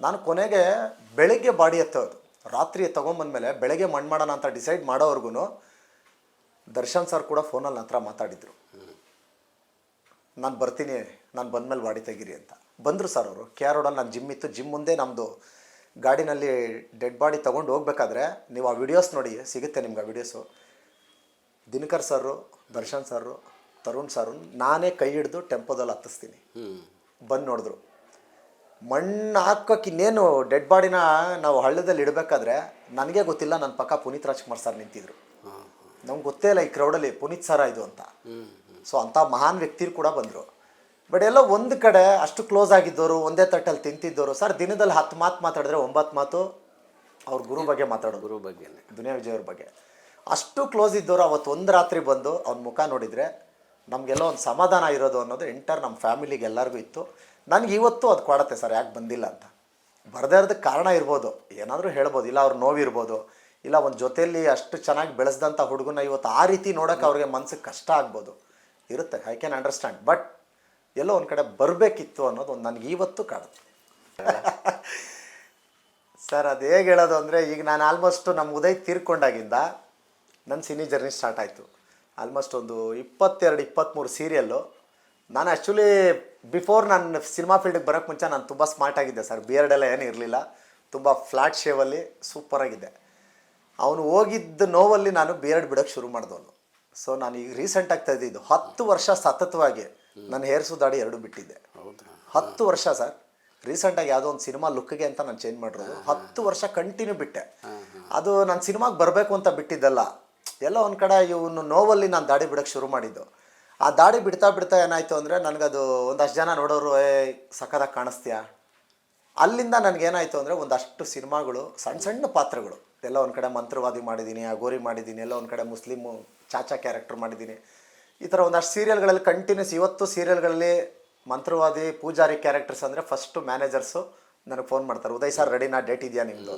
ನಾನು ಕೊನೆಗೆ ಬೆಳಿಗ್ಗೆ ಬಾಡಿ ಎತ್ತೋದು, ರಾತ್ರಿ ತೊಗೊಂಬಂದ್ಮೇಲೆ ಬೆಳಗ್ಗೆ ಮಣ್ಣು ಮಾಡೋಣ ಅಂತ ಡಿಸೈಡ್ ಮಾಡೋವರೆಗೂ ದರ್ಶನ್ ಸರ್ ಕೂಡ ಫೋನಲ್ಲಿ ಹತ್ರ ಮಾತಾಡಿದರು. ನಾನು ಬರ್ತೀನಿ ನಾನು ಬಂದಮೇಲೆ ವಾಡಿ ತೆಗೀರಿ ಅಂತ. ಬಂದರು ಸರ್ ಅವರು. ಕೆ ಆರ್ ರೋಡಲ್ಲಿ ನಾನು ಜಿಮ್ ಇತ್ತು. ಜಿಮ್ ಮುಂದೆ ನಮ್ಮದು ಗಾಡಿನಲ್ಲಿ ಡೆಡ್ ಬಾಡಿ ತೊಗೊಂಡು ಹೋಗ್ಬೇಕಾದ್ರೆ ನೀವು ಆ ವಿಡಿಯೋಸ್ ನೋಡಿ ಸಿಗುತ್ತೆ ನಿಮ್ಗೆ ಆ videos Dinakar sir Darshan sir Tarun sir ನಾನೇ ಕೈ ಹಿಡಿದು ಟೆಂಪೋದಲ್ಲಿ ಹತ್ತಿಸ್ತೀನಿ. ಬಂದು ನೋಡಿದ್ರು. ಮಣ್ಣು ಹಾಕೋಕೆ ಇನ್ನೇನು ಡೆಡ್ ಬಾಡಿನ ನಾವು ಹಳ್ಳದಲ್ಲಿ ಇಡಬೇಕಾದ್ರೆ ನನಗೆ ಗೊತ್ತಿಲ್ಲ ನನ್ನ ಪಕ್ಕ ಪುನೀತ್ ರಾಜ್ಕುಮಾರ್ ಸರ್ ನಿಂತಿದ್ರು. ನಮ್ಗೆ ಗೊತ್ತೇ ಇಲ್ಲ ಈ ಕ್ರೌಡಲ್ಲಿ ಪುನೀತ್ ಸರ ಇದು ಅಂತ. ಸೊ ಅಂಥ ಮಹಾನ್ ವ್ಯಕ್ತಿರು ಕೂಡ ಬಂದರು. ಬಟ್ ಎಲ್ಲ ಒಂದು ಕಡೆ ಅಷ್ಟು ಕ್ಲೋಸ್ ಆಗಿದ್ದವರು ಒಂದೇ ತಟ್ಟಲ್ಲಿ ತಿಂತಿದ್ದವರು ಸರ್ ದಿನದಲ್ಲಿ ಹತ್ತು ಮಾತು ಮಾತಾಡಿದ್ರೆ ಒಂಬತ್ತು ಮಾತು ಅವ್ರ ಗುರು ಬಗ್ಗೆ ಮಾತಾಡೋದು. ಗುರು ಬಗ್ಗೆ ದುನಿಯಾ ವಿಜಯ್ ಅವ್ರ ಬಗ್ಗೆ. ಅಷ್ಟು ಕ್ಲೋಸ್ ಇದ್ದವರು ಅವತ್ತು ಒಂದು ರಾತ್ರಿ ಬಂದು ಅವ್ನ ಮುಖ ನೋಡಿದರೆ ನಮಗೆಲ್ಲ ಒಂದು ಸಮಾಧಾನ ಇರೋದು ಅನ್ನೋದು ಎಂಟರ್ ನಮ್ಮ ಫ್ಯಾಮಿಲಿಗೆ ಎಲ್ಲರಿಗೂ ಇತ್ತು. ನನಗೆ ಇವತ್ತು ಅದು ಕೊಡತ್ತೆ ಸರ್ ಯಾಕೆ ಬಂದಿಲ್ಲ ಅಂತ. ಬರದೇ ಇರೋದಕ್ಕೆ ಕಾರಣ ಇರ್ಬೋದು ಏನಾದರೂ ಹೇಳ್ಬೋದು ಇಲ್ಲ ಅವ್ರ ನೋವಿರ್ಬೋದು ಇಲ್ಲ ಒಂದು ಜೊತೆಯಲ್ಲಿ ಅಷ್ಟು ಚೆನ್ನಾಗಿ ಬೆಳೆಸ್ದಂಥ ಹುಡುಗನ ಇವತ್ತು ಆ ರೀತಿ ನೋಡೋಕೆ ಅವ್ರಿಗೆ ಮನ್ಸಿಗೆ ಕಷ್ಟ ಆಗ್ಬೋದು. ಇರುತ್ತೆ. ಐ ಕ್ಯಾನ್ ಅಂಡರ್ಸ್ಟ್ಯಾಂಡ್ ಬಟ್ ಎಲ್ಲೋ ಒಂದು ಕಡೆ ಬರಬೇಕಿತ್ತು ಅನ್ನೋದು ಒಂದು ನನಗೆ ಇವತ್ತು ಕಾಡುತ್ತೆ. ಸರ್ ಅದು ಹೇಗೆ ಹೇಳೋದು ಅಂದರೆ, ಈಗ ನಾನು ಆಲ್ಮೋಸ್ಟ್ ನಮ್ಮ ಉದಯ್ ತೀರ್ಕೊಂಡಾಗಿಂದ ನನ್ನ ಸಿನಿ ಜರ್ನಿ ಸ್ಟಾರ್ಟ್ ಆಯಿತು. ಆಲ್ಮೋಸ್ಟ್ ಒಂದು ಇಪ್ಪತ್ತೆರಡು ಇಪ್ಪತ್ತ್ಮೂರು ಸೀರಿಯಲ್ಲು ನಾನು ಆ್ಯಕ್ಚುಲಿ ಬಿಫೋರ್ ನಾನು ಸಿನಿಮಾ ಫೀಲ್ಡಿಗೆ ಬರೋಕ್ಕೆ ಮುಂಚೆ ನಾನು ತುಂಬ ಸ್ಮಾರ್ಟ್ ಆಗಿದ್ದೆ ಸರ್ ಬಿಯರ್ಡ್ ಎಲ್ಲ ಏನೂ ಇರಲಿಲ್ಲ. ತುಂಬ ಫ್ಲಾಟ್ ಶೇವಲ್ಲಿ ಸೂಪರಾಗಿದ್ದೆ ಅವನು ಹೋಗಿದ್ದ ನೋವಲ್ಲಿ ನಾನು ಬಿಯರ್ಡ್ ಬಿಡೋಕ್ಕೆ ಶುರು ಮಾಡಿದವನು. ಸೊ ನಾನು ಈಗ ರೀಸೆಂಟ್ ರೀಸೆಂಟಾಗಿ ತೆಗೆದಿದ್ದು ಹತ್ತು ವರ್ಷ ಸತತವಾಗಿ ನನ್ನ ಹೇರ್ಸು ದಾಡಿ ಎರಡು ಬಿಟ್ಟಿದ್ದೆ ಹತ್ತು ವರ್ಷ ಸರ್. ರೀಸೆಂಟಾಗಿ ಯಾವುದೋ ಒಂದು ಸಿನಿಮಾ ಲುಕ್ಗೆ ಅಂತ ನಾನು ಚೇಂಜ್ ಮಾಡಿರೋದು. ಹತ್ತು ವರ್ಷ ಕಂಟಿನ್ಯೂ ಬಿಟ್ಟೆ. ಅದು ನಾನು ಸಿನಿಮಾಗೆ ಬರಬೇಕು ಅಂತ ಬಿಟ್ಟಿದ್ದಲ್ಲ. ಎಲ್ಲ ಒಂದು ಕಡೆ ಇವನು ನೋವಲ್ಲಿ ನಾನು ದಾಡಿ ಬಿಡೋಕ್ಕೆ ಶುರು ಮಾಡಿದ್ದು. ಆ ದಾಡಿ ಬಿಡ್ತಾ ಬಿಡ್ತಾ ಏನಾಯಿತು ಅಂದರೆ ನನಗದು ಒಂದಷ್ಟು ಜನ ನೋಡೋರು ಏ ಸಖತ್ತಾಗಿ ಕಾಣಿಸ್ತೀಯಾ? ಅಲ್ಲಿಂದ ನನಗೇನಾಯಿತು ಅಂದರೆ ಒಂದಷ್ಟು ಸಿನಿಮಾಗಳು ಸಣ್ಣ ಸಣ್ಣ ಪಾತ್ರಗಳು. ಎಲ್ಲ ಒಂದು ಕಡೆ ಮಂತ್ರವಾದಿ ಮಾಡಿದ್ದೀನಿ ಅಗೋರಿ ಮಾಡಿದ್ದೀನಿ ಎಲ್ಲ ಒಂದು ಕಡೆ ಮುಸ್ಲಿಮು ಚಾಚಾ ಕ್ಯಾರೆಕ್ಟರ್ ಮಾಡಿದ್ದೀನಿ ಈ ಥರ ಒಂದಷ್ಟು ಸೀರಿಯಲ್ಗಳಲ್ಲಿ ಕಂಟಿನ್ಯೂಸ್ ಇವತ್ತು ಸೀರಿಯಲ್ಗಳಲ್ಲಿ ಮಂತ್ರವಾದಿ, ಪೂಜಾರಿ ಕ್ಯಾರೆಕ್ಟರ್ಸ್ ಅಂದರೆ ಫಸ್ಟು ಮ್ಯಾನೇಜರ್ಸು ನನಗೆ ಫೋನ್ ಮಾಡ್ತಾರೆ, ಉದಯ್ ಸರ್ ರೆಡಿ ನಾ ಡೇಟ್ ಇದೆಯಾ ನಿಮ್ಮದು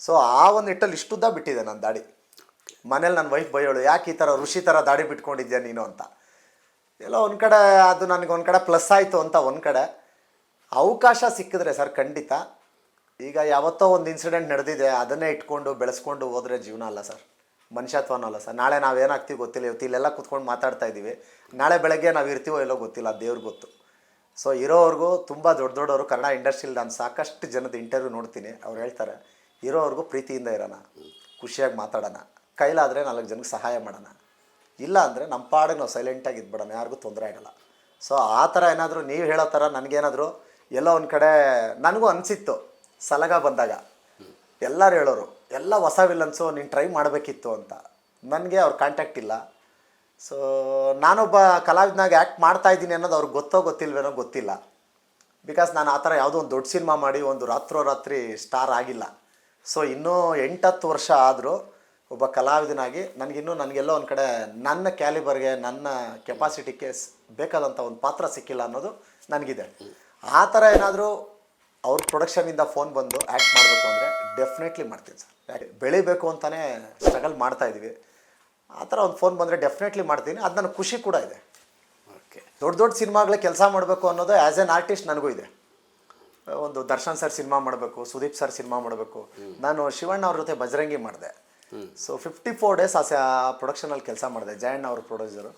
ಸೊ ಆ ಒಂದು ನಿಟ್ಟಲ್ಲಿ ಇಷ್ಟುದ್ದ ಬಿಟ್ಟಿದೆ ನನ್ನ ದಾಡಿ. ಮನೇಲಿ ನನ್ನ ವೈಫ್ ಬೈಯೋಳು, ಯಾಕೆ ಈ ಥರ ಋಷಿ ಥರ ದಾಡಿ ಬಿಟ್ಕೊಂಡಿದ್ಯಾ ನೀನು? ಅಂತ. ಎಲ್ಲ ಒಂದು ಕಡೆ ಅದು ನನಗೆ ಒಂದು ಕಡೆ ಪ್ಲಸ್ ಆಯಿತು ಅಂತ ಒಂದು ಕಡೆ. ಅವಕಾಶ ಸಿಕ್ಕಿದ್ರೆ ಸರ್ ಖಂಡಿತ ಈಗ ಯಾವತ್ತೋ ಒಂದು ಇನ್ಸಿಡೆಂಟ್ ನಡೆದಿದೆ, ಅದನ್ನೇ ಇಟ್ಕೊಂಡು ಬೆಳೆಸ್ಕೊಂಡು ಹೋದ್ರೆ ಜೀವನ ಅಲ್ಲ ಸರ್. ಮನುಷ್ಯತ್ವನೂ ಅಲ್ಲ ಸರ್. ನಾಳೆ ನಾವೇನಾಗ್ತೀವಿ ಗೊತ್ತಿಲ್ಲ. ಇವತ್ತು ಇಲ್ಲೆಲ್ಲ ಕುತ್ಕೊಂಡು ಮಾತಾಡ್ತಾ ಇದ್ದೀವಿ. ನಾಳೆ ಬೆಳಗ್ಗೆ ನಾವು ಇರ್ತೀವೋ ಎಲ್ಲೋ ಗೊತ್ತಿಲ್ಲ ದೇವ್ರಿಗೆ ಗೊತ್ತು. ಸೊ ಇರೋವ್ರಿಗೂ ತುಂಬ ದೊಡ್ಡ ದೊಡ್ಡವರು, ಕನ್ನಡ ಇಂಡಸ್ಟ್ರಿಲಿ ನಾನು ಸಾಕಷ್ಟು ಜನದ ಇಂಟರ್ವ್ಯೂ ನೋಡ್ತೀನಿ. ಅವ್ರು ಹೇಳ್ತಾರೆ, ಇರೋವ್ರಿಗೂ ಪ್ರೀತಿಯಿಂದ ಇರೋಣ. ಖುಷಿಯಾಗಿ ಮಾತಾಡೋಣ. ಕೈಲಾದರೆ ನಾಲ್ಕು ಜನಕ್ಕೆ ಸಹಾಯ ಮಾಡೋಣ. ಇಲ್ಲ ಅಂದರೆ ನಮ್ಮ ಪಾಡಿಗೆ ನಾವು ಸೈಲೆಂಟಾಗಿ ಇದ್ಬಿಡೋಣ. ಯಾರಿಗೂ ತೊಂದರೆ ಆಗಲ್ಲ. ಸೊ ಆ ಥರ ಏನಾದರೂ ನೀವು ಹೇಳೋ ಥರ ನನಗೇನಾದರೂ ಎಲ್ಲೋ ಒಂದು ಕಡೆ ನನಗೂ ಅನಿಸಿತ್ತು. ಸಲಗ ಬಂದಾಗ, ಎಲ್ಲರೂ ಹೇಳೋರು, ಎಲ್ಲ ಹೊಸ ವಿಲನ್ಸು ನೀನು ಟ್ರೈ ಮಾಡಬೇಕಿತ್ತು ಅಂತ. ನನಗೆ ಅವ್ರ ಕಾಂಟ್ಯಾಕ್ಟ್ ಇಲ್ಲ. ಸೊ ನಾನೊಬ್ಬ ಕಲಾವಿದನಾಗ ಆ್ಯಕ್ಟ್ ಮಾಡ್ತಾ ಇದ್ದೀನಿ ಅನ್ನೋದು ಅವ್ರಿಗೆ ಗೊತ್ತೋ ಗೊತ್ತಿಲ್ವೇನೋ ಗೊತ್ತಿಲ್ಲ. ಬಿಕಾಸ್ ನಾನು ಆ ಥರ ಯಾವುದೋ ಒಂದು ದೊಡ್ಡ ಸಿನಿಮಾ ಮಾಡಿ ಒಂದು ರಾತ್ರೋ ರಾತ್ರಿ ಸ್ಟಾರ್ ಆಗಿಲ್ಲ. ಸೊ ಇನ್ನೂ ಎಂಟತ್ತು ವರ್ಷ ಆದರೂ ಒಬ್ಬ ಕಲಾವಿದನಾಗಿ ನನಗಿನ್ನೂ ನನಗೆಲ್ಲೋ ಒಂದು ಕಡೆ ನನ್ನ ಕ್ಯಾಲಿಬರ್ಗೆ, ನನ್ನ ಕೆಪಾಸಿಟಿಗೆ ಬೇಕಾದಂಥ ಒಂದು ಪಾತ್ರ ಸಿಕ್ಕಿಲ್ಲ ಅನ್ನೋದು ನನಗಿದೆ. ಆ ಥರ ಏನಾದರೂ ಅವ್ರ ಪ್ರೊಡಕ್ಷನಿಂದ ಫೋನ್ ಬಂದು ಆ್ಯಕ್ಟ್ ಮಾಡಬೇಕು ಅಂದರೆ ಡೆಫಿನೆಟ್ಲಿ ಮಾಡ್ತೀನಿ ಸರ್. ಯಾಕೆ ಬೆಳಿಬೇಕು ಅಂತಲೇ ಸ್ಟ್ರಗಲ್ ಮಾಡ್ತಾ ಇದ್ದೀವಿ ಆ ಥರ ಒಂದು ಫೋನ್ ಬಂದರೆ ಡೆಫಿನೆಟ್ಲಿ ಮಾಡ್ತೀನಿ. ಅದು ನನಗೆ ಖುಷಿ ಕೂಡ ಇದೆ. ಓಕೆ ದೊಡ್ಡ ದೊಡ್ಡ ಸಿನಿಮಾಗಳಿಗೆ ಕೆಲಸ ಮಾಡಬೇಕು ಅನ್ನೋದು ಆ್ಯಸ್ ಎನ್ ಆರ್ಟಿಸ್ಟ್ ನನಗೂ ಇದೆ. ಒಂದು ದರ್ಶನ್ ಸರ್ ಸಿನಿಮಾ ಮಾಡಬೇಕು ಸುದೀಪ್ ಸರ್ ಸಿನಿಮಾ ಮಾಡಬೇಕು. ನಾನು ಶಿವಣ್ಣ ಅವ್ರ ಜೊತೆ ಬಜರಂಗಿ ಮಾಡಿದೆ. ಸೊ ಫಿಫ್ಟಿ ಫೋರ್ ಡೇಸ್ ಆ ಪ್ರೊಡಕ್ಷನಲ್ಲಿ ಕೆಲಸ ಮಾಡಿದೆ ಜಯಣ್ಣ ಅವ್ರ ಪ್ರೊಡ್ಯೂಸರು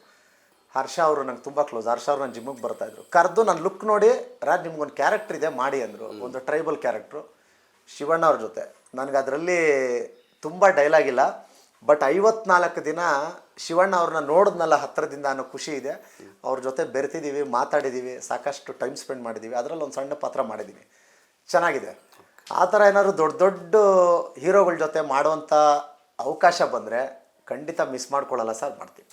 ಹರ್ಷ ಅವರು ನಂಗೆ ತುಂಬ ಕ್ಲೋಸ್ ಹರ್ಷ ಅವರು ನನ್ನ ಜಿಮ್ಮಿಗೆ ಬರ್ತಾಯಿದ್ರು ಕರೆದು ನನ್ನ ಲುಕ್ ನೋಡಿ ರಾಜ್ ನಿಮ್ಗೊಂದು ಕ್ಯಾರೆಕ್ಟರ್ ಇದೆ ಮಾಡಿ ಅಂದರು. ಒಂದು ಟ್ರೈಬಲ್ ಕ್ಯಾರೆಕ್ಟ್ರು ಶಿವಣ್ಣ ಅವ್ರ ಜೊತೆ. ನನಗೆ ಅದರಲ್ಲಿ ತುಂಬ ಡೈಲಾಗ್ ಇಲ್ಲ. ಬಟ್ ಐವತ್ನಾಲ್ಕು ದಿನ ಶಿವಣ್ಣ ಅವ್ರನ್ನ ನೋಡಿದ್ನಲ್ಲ ಹತ್ತಿರದಿಂದ ಅನ್ನೋ ಖುಷಿ ಇದೆ. ಅವ್ರ ಜೊತೆ ಬೆರೆತಿದ್ದೀವಿ ಮಾತಾಡಿದ್ದೀವಿ ಸಾಕಷ್ಟು ಟೈಮ್ ಸ್ಪೆಂಡ್ ಮಾಡಿದ್ದೀವಿ ಅದರಲ್ಲಿ ಒಂದು ಸಣ್ಣ ಪಾತ್ರ ಮಾಡಿದ್ದೀವಿ ಚೆನ್ನಾಗಿದೆ. ಆ ಥರ ಏನಾದ್ರು ದೊಡ್ಡ ದೊಡ್ಡ ಹೀರೋಗಳ ಜೊತೆ ಮಾಡುವಂಥ ಅವಕಾಶ ಬಂದರೆ ಖಂಡಿತ ಮಿಸ್ ಮಾಡ್ಕೊಳ್ಳಲ್ಲ ಸರ್ ಮಾಡ್ತೀವಿ